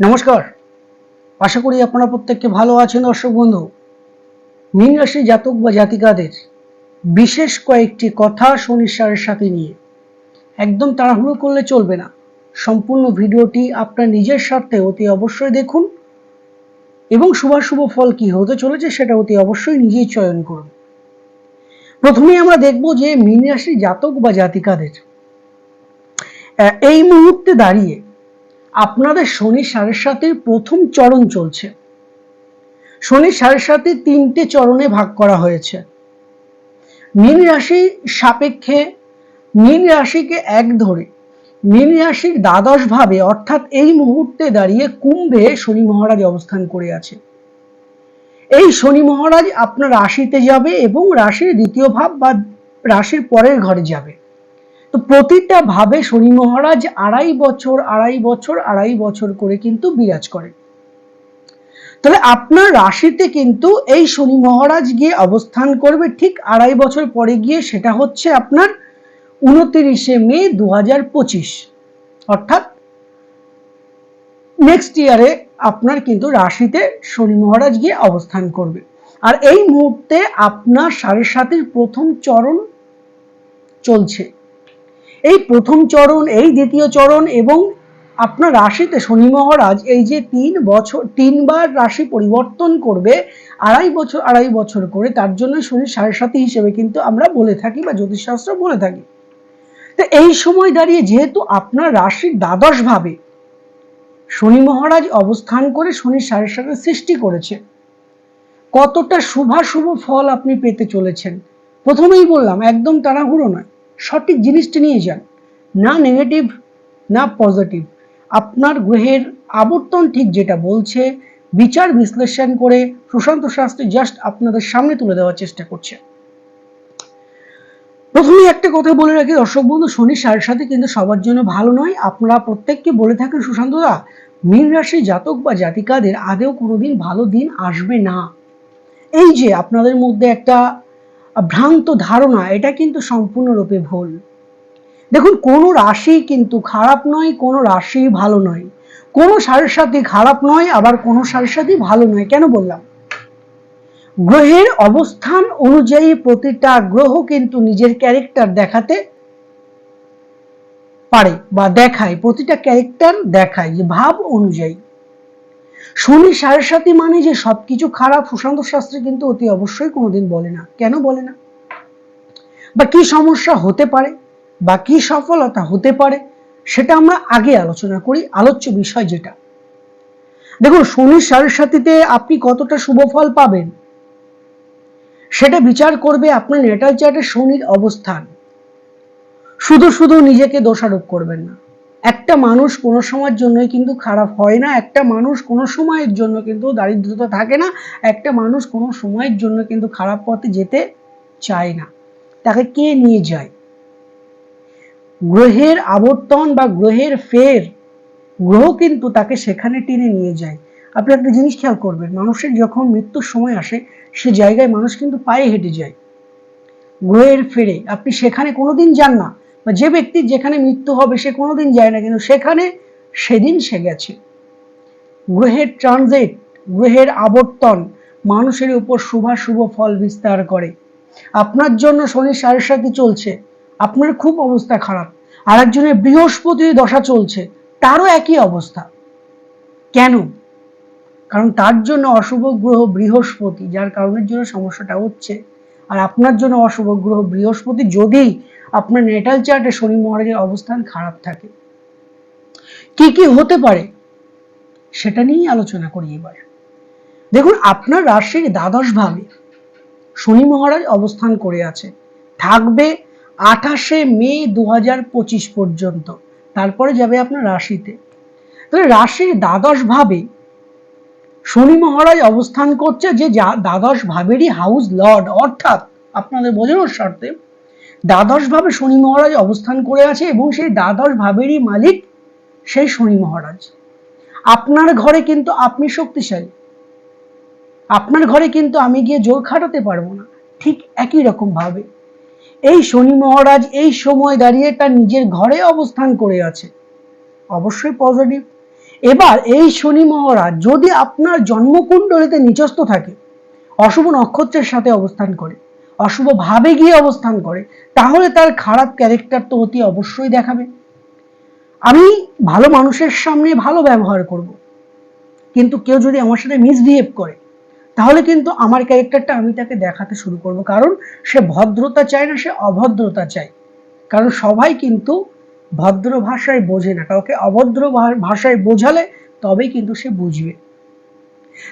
নমস্কার। আশা করি আপনারা প্রত্যেককে ভালো আছেন দর্শক বন্ধু। মীন রাশি জাতক বা জাতিকাদের বিশেষ কয়েকটি কথা শনিশ্চারের সাথে নিয়ে। একদম তাড়াহুড়ো করলে চলবে না। সম্পূর্ণ ভিডিওটি আপনার নিজের স্বার্থে অতি অবশ্যই দেখুন এবং শুভাশুভ ফল কি হতে চলেছে সেটা অতি অবশ্যই নিজেই চয়ন করুন। প্রথমেই আমরা দেখব যে মীন রাশি জাতক বা জাতিকাদের এই মুহূর্তে দাঁড়িয়ে আপনাদের শনি সাড়ে সাতের প্রথম চরণ চলছে। শনি সাড়ে সাতে তিনটে চরণে ভাগ করা হয়েছে। মীন রাশি সাপেক্ষে, মীন রাশিকে এক ধরে, মীন রাশির দ্বাদশ ভাবে, অর্থাৎ এই মুহূর্তে দাঁড়িয়ে কুম্ভে শনি মহারাজ অবস্থান করে আছে। এই শনি মহারাজ আপনার রাশিতে যাবে এবং রাশির দ্বিতীয় ভাব বা রাশির পরের ঘরে যাবে। তো প্রতিটা ভাবে শনি মহারাজ আড়াই বছর আড়াই বছর আড়াই বছর করে কিন্তু বিরাজ করে তাহলে আপনার রাশিতে কিন্তু এই শনি মহারাজ গিয়ে অবস্থান করবে ঠিক আড়াই বছর পরে গিয়ে, সেটা হচ্ছে আপনার উনতিরিশে মে দু হাজার পঁচিশ। অর্থাৎ নেক্সট ইয়ারে আপনার কিন্তু রাশিতে শনি মহারাজ গিয়ে অবস্থান করবে। আর এই মুহূর্তে আপনার সাড়ে সাতের প্রথম চরণ চলছে। এই প্রথম চরণ, এই দ্বিতীয় চরণ এবং আপনার রাশিতে শনি মহারাজ এই যে তিন বছর, তিনবার রাশি পরিবর্তন করবে, আড়াই বছর আড়াই বছর করে, তার জন্য শনি সাড়ে সাথী হিসেবে কিন্তু আমরা বলে থাকি বা জ্যোতিষশাস্ত্র বলে থাকি। তো এই সময় দাঁড়িয়ে যেহেতু আপনার রাশির দ্বাদশ ভাবে, শনি মহারাজ অবস্থান করে শনি সাড়ে সাথে সৃষ্টি করেছে। কতটা শুভাশুভ ফল আপনি পেতে চলেছেন। প্রথমেই বললাম, একদম তাড়াহুড়ো নয়। সঠিক জিনিসটা নিয়ে যান। না নেগেটিভ না পজিটিভ আপনার গ্রহের আবর্তন ঠিক যেটা বলছে, বিচার বিশ্লেষণ করে সুশান্ত শাস্ত্রী জাস্ট আপনাদের সামনে তুলে দেওয়ার চেষ্টা করছে। প্রথমেই একটা কথা বলে রাখি, দর্শক বন্ধু, শনি সাড়ে সাথে কিন্তু সবার জন্য ভালো নয়। আপনারা প্রত্যেককে বলে থাকেন সুশান্তদা মীন রাশি জাতক বা জাতিকাদের আদেও কোনোদিন ভালো দিন আসবে না। এই যে আপনাদের মধ্যে একটা ভ্রান্ত ধারণা, এটা কিন্তু সম্পূর্ণরূপে ভুল। দেখুন, কোনো রাশি কিন্তু খারাপ নয়, কোনো রাশি ভালো নয়। কোনো সাড়ে সাথে খারাপ নয়, আবার কোনো সাড়ে সাথে ভালো নয়। কেন বললাম? গ্রহের অবস্থান অনুযায়ী প্রতিটা গ্রহ কিন্তু নিজের ক্যারেক্টার দেখাতে পারে বা দেখায়, প্রতিটা ক্যারেক্টার দেখায় ভাব অনুযায়ী। শনি সাথে মানে যে সবকিছু খারাপ, সুশান্ত শাস্ত্রী কিন্তু অতি অবশ্যই কোনোদিন বলে না। কেন বলে না? বা কি সমস্যা হতে পারে? বা কি সফলতা হতে পারে? সেটা আমরা আগে আলোচনা করি, আলোচ্য বিষয় যেটা। দেখুন, শনি সাড়ে সাথীতে আপনি কতটা শুভ ফল পাবেন? সেটা বিচার করবে আপনার নেটাল চার্টে শনির অবস্থান। শুধু শুধু নিজেকে দোষারোপ করবেন না। একটা মানুষ কোনো সময়ের জন্যই কিন্তু খারাপ হয় না, একটা মানুষ কোনো সময়ের জন্য কিন্তু দারিদ্রতা থাকে না, একটা মানুষ কোনো সময়ের জন্য কিন্তু খারাপ পথে যেতে চায় না। তাকে কে নিয়ে যায়? গ্রহের আবর্তন বা গ্রহের ফের গ্রহ কিন্তু তাকে সেখানে টেনে নিয়ে যায়। আপনি একটা জিনিস খেয়াল করবেন, মানুষের যখন মৃত্যুর সময় আসে, সে জায়গায় মানুষ কিন্তু পায়ে হেঁটে যায়। গ্রহের ফেরে, আপনি সেখানে কোনোদিন যান না। বা যে ব্যক্তির যেখানে মৃত্যু হবে সে কোনোদিন যায় না, কিন্তু সেখানে সেদিন সে গেছে। গ্রহের ট্রানজিট গ্রহের আবর্তন মানুষের উপর শুভাশুভ ফল বিস্তার করে। আপনার জন্য শনি সাড়ে সাথে চলছে, আপনার খুব অবস্থা খারাপ। আর একজনের বৃহস্পতির দশা চলছে, তারও একই অবস্থা। কেন? কারণ তার জন্য অশুভ গ্রহ বৃহস্পতি, যার কারণের জন্য সমস্যাটা হচ্ছে। আর আপনার জন্য অশুভ গ্রহ বৃহস্পতি যদি আপনার নেটাল চার্টে শনি মহারাজের অবস্থান খারাপ থাকে। কি কি হতে পারে সেটা নিয়েই আলোচনা করি এবার। দেখুন, আপনার রাশির দ্বাদশ ভাবে শনি মহারাজ অবস্থান করে আছে। থাকবে আঠাশে মে দু পর্যন্ত। তারপরে যাবে আপনার রাশিতে। তাহলে রাশির দ্বাদশ ভাবে শনি মহারাজ অবস্থান করছে যে দ্বাদশ ভাবেরই হাউস লর্ড অর্থাৎ আপনাদের বোঝানোর স্বার্থে দ্বাদশ ভাবে শনি মহারাজ অবস্থান করে আছে এবং সেই দ্বাদশ ভাবেরই মালিক সেই শনি মহারাজ। আপনার ঘরে কিন্তু আপনি শক্তিশালী। আপনার ঘরে কিন্তু আমি গিয়ে জোর খাটাতে পারব না। ঠিক একই রকম ভাবে। এই শনি মহারাজ এই সময় দাঁড়িয়ে তার নিজের ঘরে অবস্থান করে আছে। অবশ্যই পজিটিভ এবার এই শনি মহারাজ যদি আপনার জন্মকুণ্ডলিতে নিচস্থ থাকে, অশুভ নক্ষত্রের সাথে অবস্থান করে অশুভ ভাবে গিয়ে অবস্থান করে, তাহলে তার খারাপ ক্যারেক্টার তো অতি অবশ্যই দেখাবে। আমি ভালো মানুষের সামনে ভালো ব্যবহার করব। কিন্তু কেউ যদি আমার সাথে মিসবিহেভ করে, তাহলে কিন্তু আমার ক্যারেক্টারটা আমি তাকে দেখাতে শুরু করব। কারণ সে ভদ্রতা চায় না, সে অভদ্রতা চায়। কারণ সবাই কিন্তু ভদ্র ভাষায় বোঝে না। কাউকে অভদ্র ভাষায় বোঝালে তবেই কিন্তু সে বুঝবে।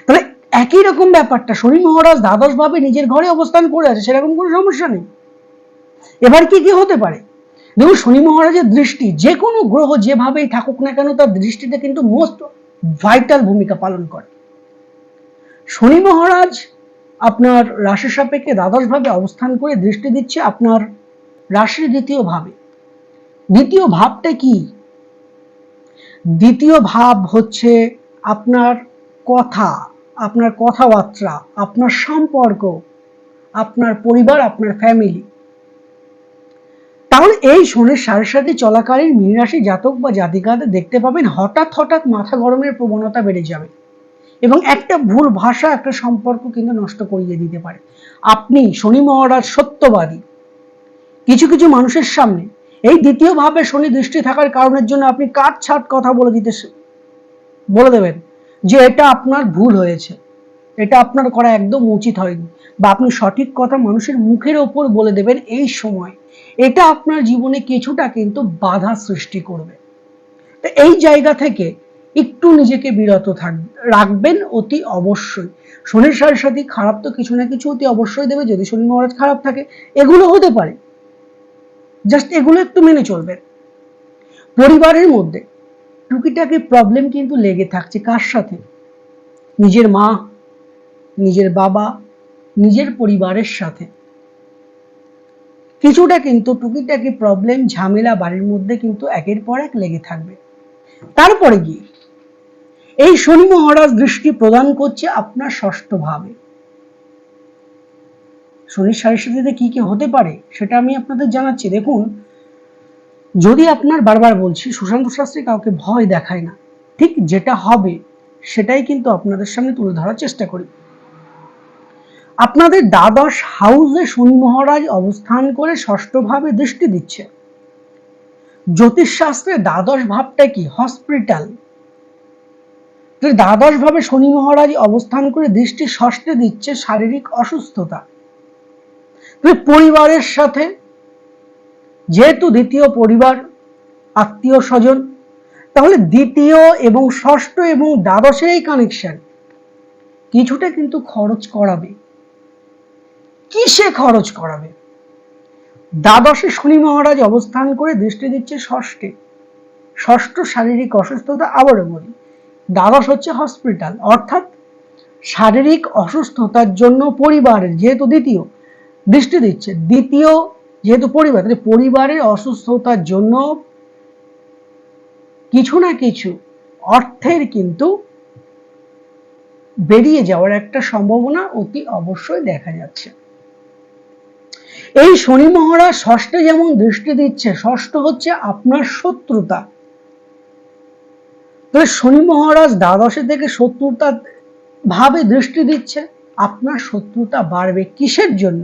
তাহলে একই রকম ব্যাপারটা। শনি মহারাজ দ্বাদশ ভাবে নিজের ঘরে অবস্থান করে আছে, সেরকম কোনো সমস্যা নেই। এবার কি কি হতে পারে? দেখুন, শনি মহারাজের দৃষ্টি, যে কোনো গ্রহ যেভাবেই থাকুক না কেন, তার দৃষ্টিতে কিন্তু মোস্ট ভাইটাল ভূমিকা পালন করে। শনি মহারাজ আপনার রাশি সাপেক্ষে দ্বাদশ ভাবে অবস্থান করে দৃষ্টি দিচ্ছে আপনার রাশির দ্বিতীয় ভাবে। দ্বিতীয় ভাবটা কি? দ্বিতীয় ভাব হচ্ছে আপনার কথা। আপনার কথাবার্তা, আপনার সম্পর্ক, আপনার পরিবার, আপনার ফ্যামিলি তাহলে এই শনির সাড়ে সাথে চলাকালীন মীনরাশি জাতক বা জাতিকাদের দেখতে পাবেন হঠাৎ হঠাৎ মাথা গরমের প্রবণতা বেড়ে যাবে এবং একটা ভুল ভাষা, একটা সম্পর্ক কিন্তু নষ্ট করিয়ে দিতে পারে। আপনি শনি মহারাজ সত্যবাদী। কিছু কিছু মানুষের সামনে এই দ্বিতীয় ভাবে শনি দৃষ্টি থাকার কারণের জন্য আপনি কাট ছাট কথা বলে দিতে বলে দেবেন। যে এটা আপনার ভুল হয়েছে, এটা আপনার করা একদম উচিত হয়নি বা আপনি সঠিক কথা মানুষের মুখের ওপর বলে দেবেন এই সময়। এটা আপনার জীবনে কিছুটা কিন্তু বাধা সৃষ্টি করবে। এই জায়গা থেকে একটু নিজেকে বিরত থাক, রাখবেন অতি অবশ্যই। শনির সাথে সাথে খারাপ তো কিছু না কিছু অতি অবশ্যই দেবে, যদি শনি মহারাজ খারাপ থাকে, এগুলো হতে পারে। জাস্ট এগুলো একটু মেনে চলবেন। পরিবারের মধ্যে টুকিটাকি প্রবলেম কিন্তু লেগে থাকছে কার সাথে? নিজের মা, নিজের বাবা, নিজের পরিবারের সাথে। কিছুটা কিন্তু টুকিটাকি প্রবলেম ঝামেলা বাড়ির মধ্যে কিন্তু একের পর এক লেগে থাকবে। তারপরে গিয়ে এই শনি মহারাজ দৃষ্টি প্রদান করছে আপনার ষষ্ঠ ভাবে। শনির সাথে কি কি হতে পারে, সেটা আমি আপনাদের জানাচ্ছি। দেখুন যদি আপনার বারবার বলছি, সুশান্ত শাস্ত্রী কাউকে ভয় দেখায় না। ঠিক যেটা হবে, সেটাই কিন্তু আপনাদের সামনে তুলে ধরার চেষ্টা করি। আপনাদের দ্বাদশ হাউসে শনি মহারাজ অবস্থান করে ষষ্ঠভাবে দৃষ্টি দিচ্ছে। জ্যোতিষশাস্ত্রে দ্বাদশ ভাবটা কি? হসপিটাল। দ্বাদশ ভাবে শনি মহারাজ অবস্থান করে দৃষ্টি ষষ্ঠে দিচ্ছে শারীরিক অসুস্থতা। পরিবারের সাথে যেহেতু দ্বিতীয় পরিবার, আত্মীয় স্বজন, তাহলে দ্বিতীয় এবং ষষ্ঠ এবং দ্বাদশের এই কানেকশন কিছুটা কিন্তু খরচ করাবে। কিসে খরচ করাবে? দ্বাদশে শনি মহারাজ অবস্থান করে দৃষ্টি দিচ্ছে ষষ্ঠে। ষষ্ঠ শারীরিক অসুস্থতা আবারও বলি, দ্বাদশ হচ্ছে হসপিটাল অর্থাৎ শারীরিক অসুস্থতার জন্য পরিবারের, যেহেতু দ্বিতীয়, দৃষ্টি দিচ্ছে। দ্বিতীয় যেহেতু পরিবার, তাহলে পরিবারের অসুস্থতার জন্য কিছু না কিছু অর্থের কিন্তু বেরিয়ে যাওয়ার একটা সম্ভাবনা অতি অবশ্যই দেখা যাচ্ছে। এই শনি মহারাজ ষষ্ঠে যেমন দৃষ্টি দিচ্ছে, ষষ্ঠ হচ্ছে আপনার শত্রুতা। তাহলে শনি মহারাজ দ্বাদশে থেকে শত্রুতা ভাবে দৃষ্টি দিচ্ছে, আপনার শত্রুতা বাড়বে কিসের জন্য?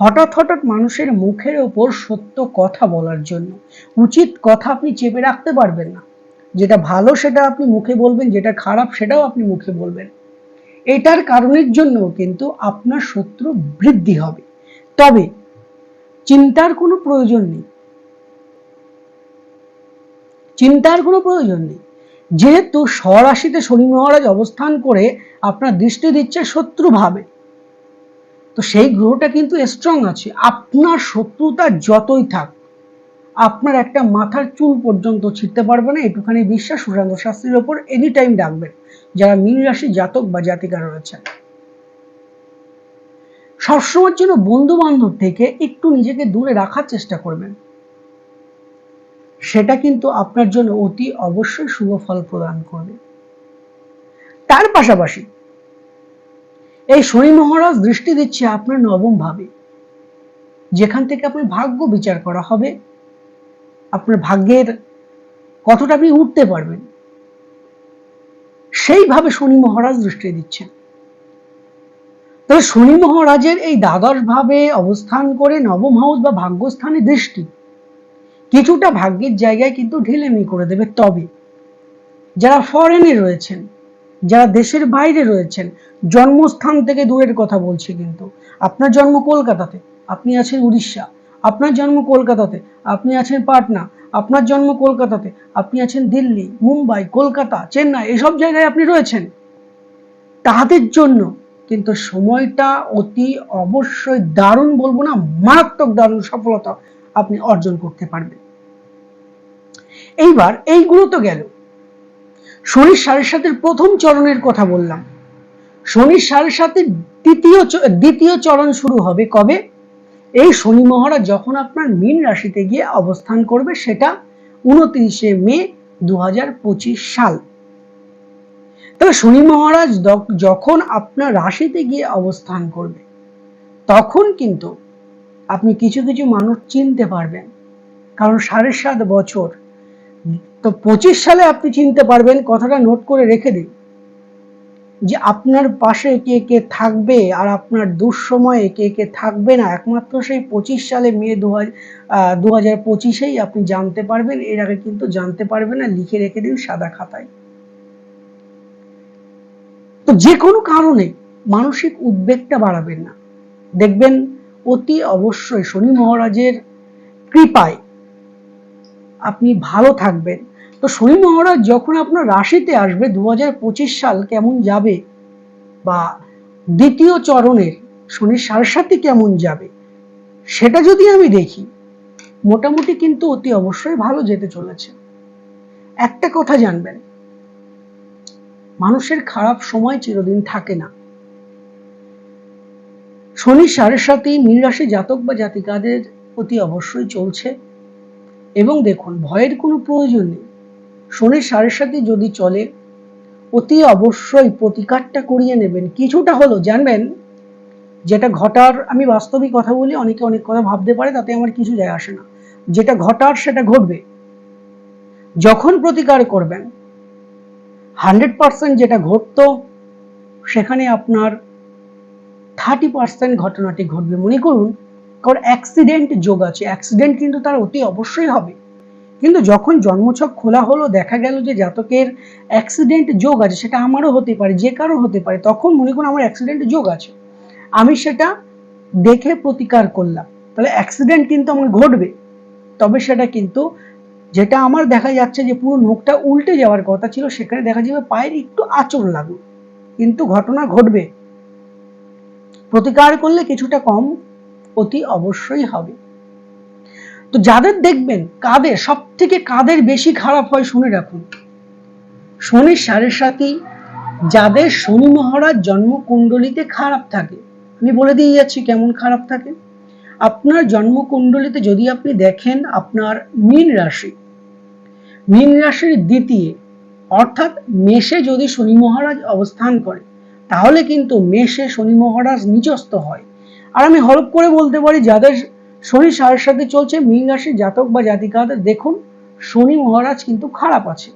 হঠাৎ হঠাৎ মানুষের মুখের ওপর সত্য কথা বলার জন্য। উচিত কথা আপনি চেপে রাখতে পারবেন না। যেটা ভালো সেটা আপনি মুখে বলবেন, যেটা খারাপ সেটাও আপনি মুখে বলবেন। এটার কারণের জন্য কিন্তু আপনার শত্রু বৃদ্ধি হবে। তবে চিন্তার কোনো প্রয়োজন নেই। চিন্তার কোনো প্রয়োজন নেই। যেহেতু স্বরাশিতে শনি মহারাজ অবস্থান করে আপনার দৃষ্টি দিচ্ছে শত্রুভাবে তো সেই গ্রহটা কিন্তু স্ট্রং আছে। আপনার শত্রুতা যতই থাক, আপনার একটা মাথার চুল পর্যন্ত ছিটতে পারবে না, এটুখানি বিশ্বাস সুশান্ত শাস্ত্রীর ওপর এনি টাইম ডাকবেন যারা মীন রাশি জাতক বা জাতিকা রয়েছেন। সবসময়ের জন্য বন্ধু বান্ধব থেকে একটু নিজেকে দূরে রাখার চেষ্টা করবেন। সেটা কিন্তু আপনার জন্য অতি অবশ্যই শুভ ফল প্রদান করবে। তার পাশাপাশি এই শনি মহারাজ দৃষ্টি দিচ্ছে আপনার নবম ভাবে। যেখান থেকে আপনার ভাগ্য বিচার করা হবে, আপনার ভাগ্যের কতটা আপনি উঠতে পারবেন, সেইভাবে শনি মহারাজ দৃষ্টি দিচ্ছেন। তবে শনি মহারাজের এই দ্বাদশ ভাবে অবস্থান করে নবম হাউস বা ভাগ্যস্থানে দৃষ্টি, কিছুটা ভাগ্যের জায়গায় কিন্তু ঢিলেমি করে দেবে তবে। যারা ফরেনে রয়েছেন, যারা দেশের বাইরে রয়েছেন জন্মস্থান থেকে দূরের কথা বলছি কিন্তু। আপনার জন্ম কলকাতাতে, আপনি আছেন উড়িষ্যা। আপনার জন্ম কলকাতাতে, আপনি আছেন পাটনা। আপনার জন্ম কলকাতাতে, আপনি আছেন দিল্লি, মুম্বাই, কলকাতা, চেন্নাই, এসব জায়গায় আপনি রয়েছেন। তাদের জন্য কিন্তু সময়টা অতি অবশ্যই দারুণ বলব না, মারাত্মক দারুণ সফলতা আপনি অর্জন করতে পারবেন। এইবার এইগুলো তো গেল। শনির সাড়ে সাতের প্রথম চরণের কথা বললাম। শনির সাড়ে সাথে দ্বিতীয় দ্বিতীয় চরণ শুরু হবে কবে? এই শনি মহারাজ যখন আপনার মীন রাশিতে গিয়ে অবস্থান করবে, সেটা উনত্রিশে মে দু হাজার পঁচিশ সাল। তবে শনি মহারাজ যখন আপনার রাশিতে গিয়ে অবস্থান করবে, তখন কিন্তু আপনি কিছু কিছু মানুষ চিনতে পারবেন। কারণ সাড়ে সাত বছর, তো পঁচিশ সালে আপনি চিনতে পারবেন, কথাটা নোট করে রেখে দিন। যে আপনার পাশে কে কে থাকবে আর আপনার দুঃসময়ে কে কে থাকবে না, একমাত্র সেই পঁচিশ সালে মে দু হাজার পঁচিশেই আপনি জানতে পারবেন, এর আগে কিন্তু জানতে পারবেন না, লিখে রেখে দিন সাদা খাতায়। তো যে কোনো কারণে মানসিক উদ্বেগটা বাড়াবেন না। দেখবেন অতি অবশ্যই শনি মহারাজের কৃপায় আপনি ভালো থাকবেন। তো শনি মহারাজ যখন আপনার রাশিতে আসবে দু হাজার পঁচিশ সাল কেমন যাবে? বা দ্বিতীয় চরণের শনির সারসাথে কেমন যাবে? সেটা যদি আমি দেখি, মোটামুটি কিন্তু অতি অবশ্যই ভালো যেতে চলেছে। একটা কথা জানবেন, মানুষের খারাপ সময় চিরদিন থাকে না। শনি সাড়ে সাথে মীন রাশি জাতক বা জাতিকাদের অতি অবশ্যই চলছে। এবং দেখুন, ভয়ের কোনো প্রয়োজন নেই। শনির সাড়ে সাথে যদি চলে, অতি অবশ্যই প্রতিকারটা করিয়ে নেবেন। কিছুটা হলো, জানবেন, যেটা ঘটার, আমি বাস্তবিক কথা বলি, অনেকে অনেক কথা ভাবতে পারে, তাতে আমার কিছু যায় আসে না। যেটা ঘটার, সেটা ঘটবে। যখন প্রতিকার করবেন, হান্ড্রেড পার্সেন্ট যেটা ঘটত, সেখানে আপনার থার্টি পার্সেন্ট ঘটনাটি ঘটবে। মনে করুন কারণ অ্যাক্সিডেন্ট যোগ আছে। অ্যাক্সিডেন্ট কিন্তু তার অতি অবশ্যই হবে। কিন্তু যখন জন্মছক খোলা হলো, দেখা গেল যে জাতকের অ্যাক্সিডেন্ট যোগ আছে, সেটা আমারও হতে পারে, যে কারও হতে পারে, তখন মনে করুন আমার অ্যাক্সিডেন্ট যোগ আছে। আমি সেটা দেখে প্রতিকার করলাম। তাহলে অ্যাক্সিডেন্ট কিন্তু আমার ঘটবে। তবে সেটা কিন্তু, যেটা আমার দেখা যাচ্ছে যে পুরো নোখটা উল্টে যাওয়ার কথা ছিল, সেখানে দেখা যাবে পায়ের একটু আচর লাগল। কিন্তু ঘটনা ঘটবে। প্রতিকার করলে কিছুটা কম অতি অবশ্যই হবে। তো যাদের দেখবেন কাদের সব থেকে কাদের বেশি খারাপ হয় শুনে রাখুন। শনি সাড়ে সাথী যাদের শনি মহারাজ জন্মকুণ্ডলিতে খারাপ থাকে। আমি বলে দিয়ে যাচ্ছি কেমন খারাপ থাকে। আপনার জন্মকুণ্ডলিতে যদি আপনি দেখেন আপনার মীন রাশি, মীন রাশির দ্বিতীয়, অর্থাৎ মেষে যদি শনি মহারাজ অবস্থান করে, তাহলে কিন্তু মেষে শনি মহারাজ নিচস্ত হয়। আর আমি হলপ করে বলতে পারি, যাদের শনি সারের সাথে চলছে, মীন রাশির জাতক বা জাতিকাদের। দেখুন, শনি মহারাজ কিন্তু খারাপ আছে।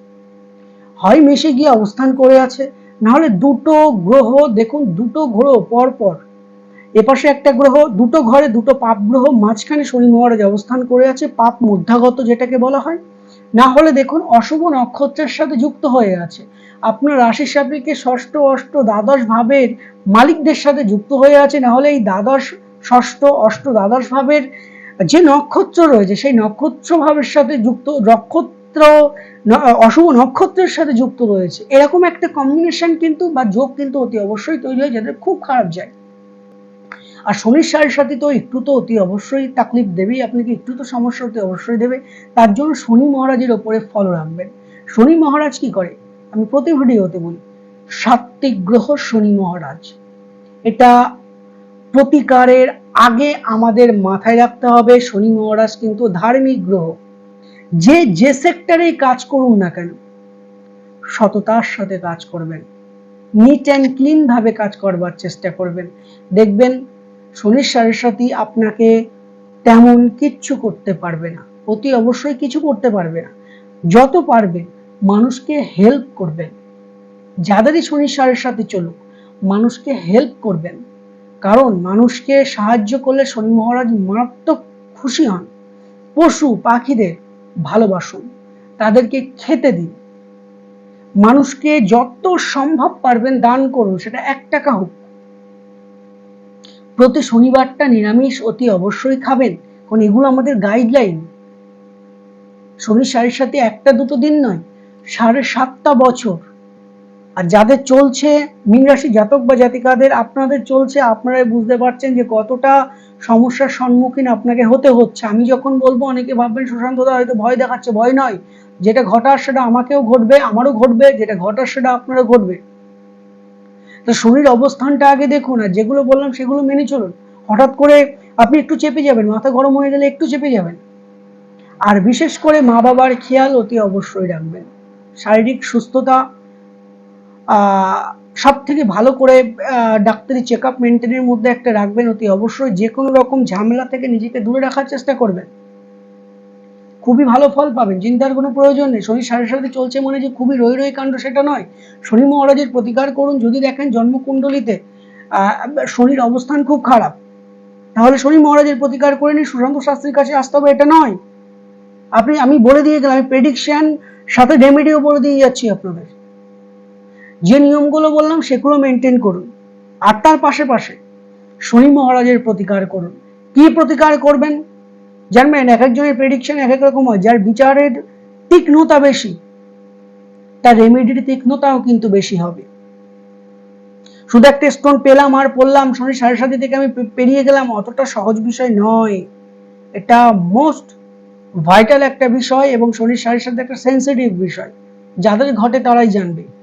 হয় মেশে গিয়ে অবস্থান করে আছে নাহলে দুটো গ্রহ, দেখুন, দুটো গ্রহ পর পর এপাশে একটা গ্রহ, দুটো ঘরে দুটো পাপ গ্রহ, মাঝখানে শনি মহারাজ অবস্থান করে আছে, পাপ মধ্যাগত যেটাকে বলা হয়। না হলে দেখুন, অশুভ নক্ষত্রের সাথে যুক্ত হয়ে আছে। আপনার রাশির সাপেক্ষে ষষ্ঠ, অষ্ট, দ্বাদশ ভাবের মালিকদের সাথে যুক্ত হয়ে আছে, না হলে এই দ্বাদশ ষষ্ঠ, অষ্ট দ্বাদশ ভাবের যে নক্ষত্র রয়েছে, সেই নক্ষত্র ভাবের সাথে যুক্ত, নক্ষত্র, অশুভ নক্ষত্রের সাথে যুক্ত রয়েছে। এরকম একটা কম্বিনেশন কিন্তু বা যোগ কিন্তু অতি অবশ্যই তৈরি হয়, যাদের খুব খারাপ যায়। আর শনির সাড়ে সাথে তো একটু তো অতি অবশ্যই তাকলিফ দেবেই, আপনাকে একটু তো সমস্যা অতি অবশ্যই দেবে। তার জন্য শনি মহারাজের ওপরে ফলো রাখবেন। শনি মহারাজ কি করে? আমি প্রতি ভিডিওতে বলি, সাত্বিক গ্রহ শনি মহারাজ। এটা প্রতিকারের আগে আমাদের মাথায় রাখতে হবে, শনি মহারাজ কিন্তু ধার্মিক গ্রহ। যে যে সেক্টরে কাজ করুন না কেন, সততার সাথে কাজ করবেন। নিট অ্যান্ড ক্লিন ভাবে কাজ করবার চেষ্টা করবেন। দেখবেন শনির সাথী আপনাকে তেমন কিচ্ছু করতে পারবে না, অতি অবশ্যই কিছু করতে পারবে না। যত পারবে, মানুষকে হেল্প করবেন। যাদেরই শনি সাড়ের সাথে চলুক, মানুষকে হেল্প করবেন। কারণ মানুষকে সাহায্য করলে শনি মহারাজ মারাত্মক খুশি হন। পশু পাখিদের ভালোবাসুন, তাদেরকে খেতে দিন। মানুষকে যত সম্ভব পারবেন দান করুন, সেটা এক টাকা হোক। প্রতি শনিবারটা নিরামিষ অতি অবশ্যই খাবেন, কারণ এগুলো আমাদের গাইডলাইন শনি সাড়ের সাথে একটা দুটো দিন নয়, সাড়ে সাতটা বছর আর যাদের চলছে, মীন রাশি জাতক বা জাতিকাদের, আপনাদের চলছে, আপনারাই বুঝতে পারছেন যে কতটা সমস্যার সম্মুখীন আপনাকে হতে হচ্ছে। আমি যখন বলব, অনেকে ভাববেন, সুশান্ত দা, হয়তো ভয় দেখাচ্ছে, ভয় নয়। যেটা ঘটার সেটা আমাকেও ঘটবে, আমারও ঘটবে, যেটা ঘটার সেটা আপনারও ঘটবে। তো শরীর অবস্থানটা আগে দেখুন, আর যেগুলো বললাম সেগুলো মেনে চলুন। হঠাৎ করে আপনি একটু চেপে যাবেন, মাথা গরম হয়ে গেলে একটু চেপে যাবেন। আর বিশেষ করে মা বাবার খেয়াল অতি অবশ্যই রাখবেন। শারীরিক সুস্থতা সব থেকে ভালো করে ডাক্তারি চেক আপ মেনটেনের মধ্যে একটা রাখবেন অতি অবশ্যই যে কোনো রকম ঝামেলা থেকে নিজেকে দূরে রাখার চেষ্টা করবেন। খুবই ভালো ফল পাবেন, চিন্তার কোনো প্রয়োজন নেই। শনি সাড়ে সাথে চলছে মানে যে খুবই রই রই কাণ্ড সেটা নয়। শনি মহারাজের প্রতিকার করুন, যদি দেখেন জন্মকুণ্ডলিতে শনির অবস্থান খুব খারাপ, তাহলে শনি মহারাজের প্রতিকার করে নিয়ে সুশান্ত শাস্ত্রীর কাছে আসতে হবে, এটা নয়। আপনি, আমি বলে দিয়ে গেলাম, আমি প্রেডিকশন সাথে রেমেডিও বলে দিয়ে যাচ্ছি আপনাদের। যে নিয়মগুলো বললাম সেগুলো মেনটেন করুন। আর তার পাশে পাশে শনি মহারাজের প্রতিকার করুন। কি প্রতিকার করবেন? জানবেন, এক একজনের প্রেডিকশন এক এক রকম হয়। যার বিচারের তীক্ষ্ণতা বেশি, তার রেমেডির তীক্ষ্ণতাও কিন্তু বেশি হবে। শুধু একটা স্টোন পেলাম আর পড়লাম, শনি সাড়ে সাথে থেকে আমি পেরিয়ে গেলাম, অতটা সহজ বিষয় নয়। এটা মোস্ট ভাইটাল একটা বিষয় এবং শনির সাড়ে সাথে একটা সেন্সিটিভ বিষয়। যাদের ঘটে তারাই জানবে।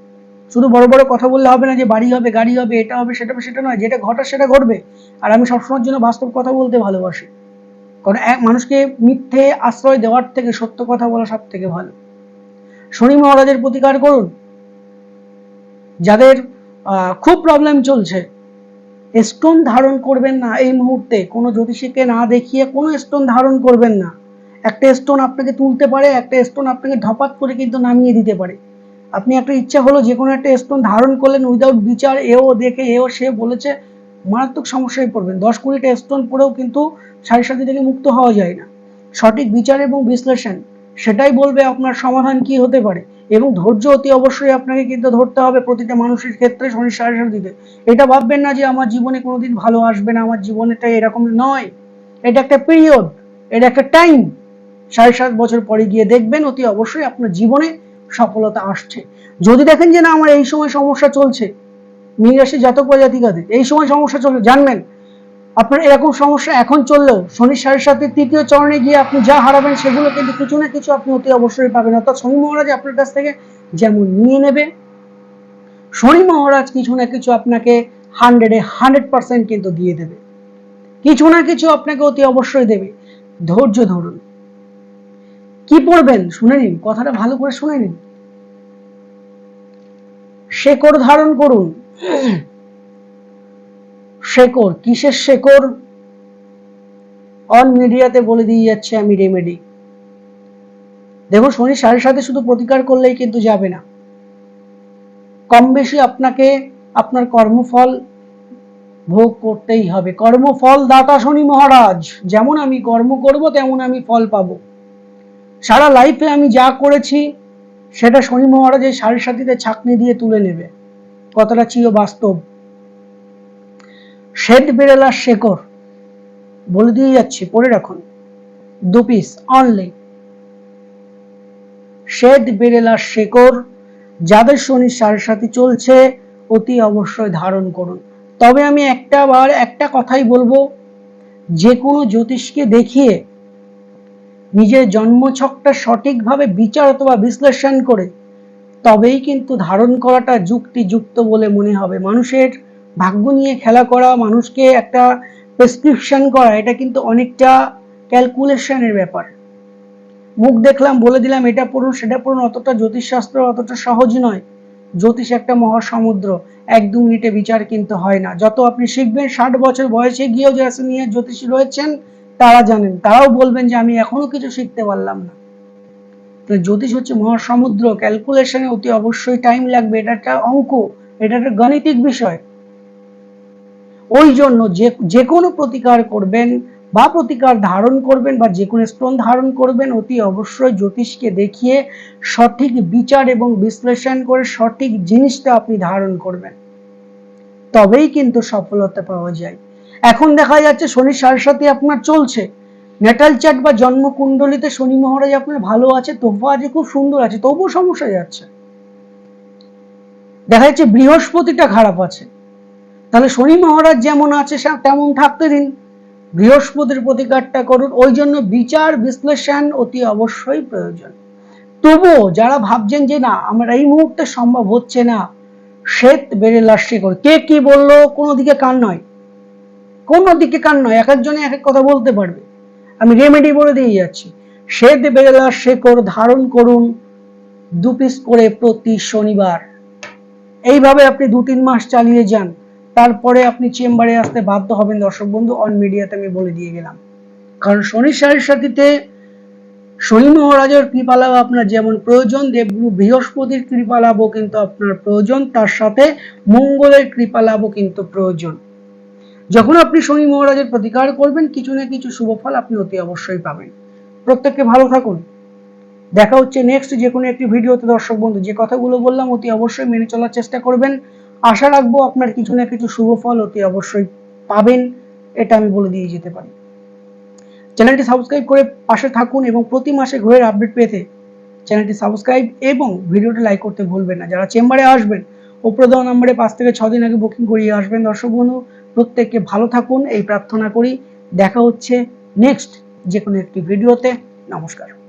শুধু বড় বড় কথা বললে হবে না যে বাড়ি হবে, গাড়ি হবে, এটা হবে, সেটা হবে, সেটা নয়, যেটা ঘটার সেটা ঘটবে। আর আমি সবসময়ের জন্য বাস্তব কথা বলতে ভালোবাসি। কারণ এক মানুষকে মিথ্যে আশ্রয় দেওয়ার থেকে সত্য কথা বলা সব থেকে ভালো। শনি মহারাজের প্রতিকার করুন। যাদের খুব প্রবলেম চলছে স্টোন ধারণ করবেন না এই মুহূর্তে। কোনো জ্যোতিষীকে না দেখিয়ে কোনো স্টোন ধারণ করবেন না। একটা স্টোন আপনাকে তুলতে পারে, একটা স্টোন আপনাকে ধপাত করে কিন্তু নামিয়ে দিতে পারে। আপনি একটা ইচ্ছা হলো যে কোনো একটা স্টোন ধারণ করলেন উইদাউট বিচার, এও দেখে, এও সে বলেছে, মারাত্মক সমস্যায় পড়বেন। দশ কুড়িটা স্টোন পরেও কিন্তু সাড়ে সাথে থেকে মুক্ত হওয়া যায় না। সঠিক বিচার এবং বিশ্লেষণ, সেটাই বলবে আপনার সমাধান কি হতে পারে। এবং ধৈর্য অতি অবশ্যই আপনাকে কিন্তু ধরতে হবে প্রতিটা মানুষের ক্ষেত্রে শনি সাড়ে দিতে এটা ভাববেন না যে আমার জীবনে কোনোদিন ভালো আসবে না, আমার জীবনেটা এরকম নয়। এটা একটা পিরিয়ড এটা একটা টাইম সাড়ে সাত বছর পরে গিয়ে দেখবেন অতি অবশ্যই আপনার জীবনে সফলতা আসছে। যদি দেখেন যে না, আমার এই সময় সমস্যা চলছে, মীন রাশি জাতক বা জাতিকাদের, এই সময় সমস্যা চলছে, জানবেন। আপনার এরকম সমস্যা এখন চললেও শনি সাড়ে সাথে তৃতীয় চরণে গিয়ে আপনি যা হারাবেন, সেগুলো কিন্তু কিছু না কিছু আপনি অতি অবশ্যই পাবেন। অর্থাৎ শনি মহারাজ আপনার কাছ থেকে যেমন নিয়ে নেবে, শনি মহারাজ কিছু না কিছু আপনাকে হান্ড্রেডে হান্ড্রেড পার্সেন্ট কিন্তু দিয়ে দেবে। কিছু না কিছু আপনাকে অতি অবশ্যই দেবে। ধৈর্য ধরুন। কি পড়বেন? শুনে নিন, কথাটা ভালো করে শুনে নিন। শেকড় ধারণ করুন। শেকড়, কিসের শেকড়? অন মিডিয়াতে বলে দিয়ে যাচ্ছে আমি রেমেডি দেখুন, শনি সাড়ে সাথে শুধু প্রতিকার করলেই কিন্তু যাবে না। কম বেশি আপনাকে, আপনার কর্মফল ভোগ করতেই হবে। কর্মফল দাতা শনি মহারাজ, যেমন আমি কর্ম করব, তেমন আমি ফল পাবো। সারা লাইফে আমি যা করেছি, সেটা শনি মহারাজের সাড়ে সাথীতে ছাকনি দিয়ে তুলে নেবে। কতটা চির বাস্তব। শ্বেত বেরেলার শেকর বলে দিয়ে যাচ্ছি পরে রাখুন। দু পিস অনলি শ্বেত বেরেলার শেকর যাদের শনি সাড়ে সাথে চলছে, অতি অবশ্যই ধারণ করুন। তবে আমি একটা বার একটা কথাই বলব, যে কোনো জ্যোতিষকে দেখিয়ে নিজের জন্মছকটা সঠিকভাবে বিচার অথবা বিশ্লেষণ করে, তবেই কিন্তু ধারণ করাটা যুক্তিযুক্ত বলে মনে হবে। মানুষের ভাগ্য নিয়ে খেলা করা, মানুষকে একটা প্রেসক্রিপশন করা, এটা কিন্তু অনেকটা ক্যালকুলেশনের ব্যাপার। মুখ দেখলাম, বলে দিলাম, এটা পড়ুন, সেটা পড়ুন, অতটা জ্যোতিষশাস্ত্র অতটা সহজ নয়। জ্যোতিষ একটা মহাসমুদ্র, এক দু মিনিটে বিচার কিন্তু হয় না। যত আপনি শিখবেন, ষাট বছর বয়সে গিয়েও যারা নিয়ে জ্যোতিষী রয়েছেন তারা জানেন, তারাও বলবেন যে আমি এখনও কিছু শিখতে পারলাম না। তো জ্যোতিষ হচ্ছে মহাসমুদ্র ক্যালকুলেশনে অতি অবশ্যই টাইম লাগবে, এটা একটা অঙ্ক, এটা একটা গাণিতিক বিষয়। ওই জন্য যে যে কোনো প্রতিকার করবেন বা প্রতিকার ধারণ করবেন বা যে কোনো স্টোন ধারণ করবেন, অতি অবশ্যই জ্যোতিষকে দেখিয়ে সঠিক বিচার এবং বিশ্লেষণ করে সঠিক জিনিসটা আপনি ধারণ করবেন। তবেই কিন্তু সফলতা পাওয়া যায়। এখন দেখা যাচ্ছে শনি সারসাথে আপনার চলছে। নেটাল চার্ট বা জন্মকুণ্ডলিতে শনি মহারাজ আপনার ভালো আছে তবু আজ খুব সুন্দর আছে, তবুও সমস্যা যাচ্ছে। দেখা যাচ্ছে বৃহস্পতিটা খারাপ আছে। তাহলে শনি মহারাজ যেমন আছে তেমন থাকতে দিন। বৃহস্পতির প্রতিকারটা করুন, ওই জন্য বিচার, বিশ্লেষণ অতি অবশ্যই প্রয়োজন। তবুও যারা ভাবছেন যে না, আমার এই মুহূর্তে সম্ভব হচ্ছে না, শ্বেত বেড়ে লাস্যে করে কে কি বলল, কোনো দিকে কান নয়। কোনো দিকে কান নয়, এক একজনে এক এক কথা বলতে পারবে। আমি রেমেডি বলে দিয়ে যাচ্ছি। শ্বেত বেড়েলা শেকড় ধারণ করুন দু পিস করে প্রতি শনিবার। এইভাবে আপনি দু তিন মাস চালিয়ে যান। তারপরে আপনি চেম্বারে আসতে বাধ্য হবেন। দর্শক বন্ধু অন মিডিয়াতে আমি বলে দিয়ে গেলাম। কারণ শনি সাড়ে সাথীতে শনি মহারাজের কৃপালাভ আপনার যেমন প্রয়োজন, দেবগুরু বৃহস্পতির কৃপা লাভও কিন্তু আপনার প্রয়োজন। তার সাথে মঙ্গলের কৃপা লাভও কিন্তু প্রয়োজন। যখন আপনি শনি মহারাজের প্রতিকার করবেন, কিছু না কিছু শুভ ফল আপনি অতি অবশ্যই পাবেন। প্রত্যেককে ভালো থাকুন। দেখা হচ্ছে নেক্সট যে কোনো একটি ভিডিওতে, দর্শক বন্ধু। যে কথাগুলো বললাম অতি অবশ্যই মেনে চলার চেষ্টা করবেন। আশা রাখব আপনার কিছু না কিছু শুভ ফল অতি অবশ্যই পাবেন। এটা আমি বলে দিয়ে যেতে পারি। চ্যানেলটি সাবস্ক্রাইব করে পাশে থাকুন এবং প্রতি মাসে ঘুরের আপডেট পেতে চ্যানেলটি সাবস্ক্রাইব এবং ভিডিওটি লাইক করতে ভুলবেন না। যারা চেম্বারে আসবেন উপরে দেওয়া নম্বরে পাঁচ থেকে ছ দিন আগে বুকিং করিয়ে আসবেন, দর্শক বন্ধু। প্রত্যেককে ভালো থাকুন এই প্রার্থনা করি। দেখা হচ্ছে নেক্সট যে কোনো একটি ভিডিওতে নমস্কার।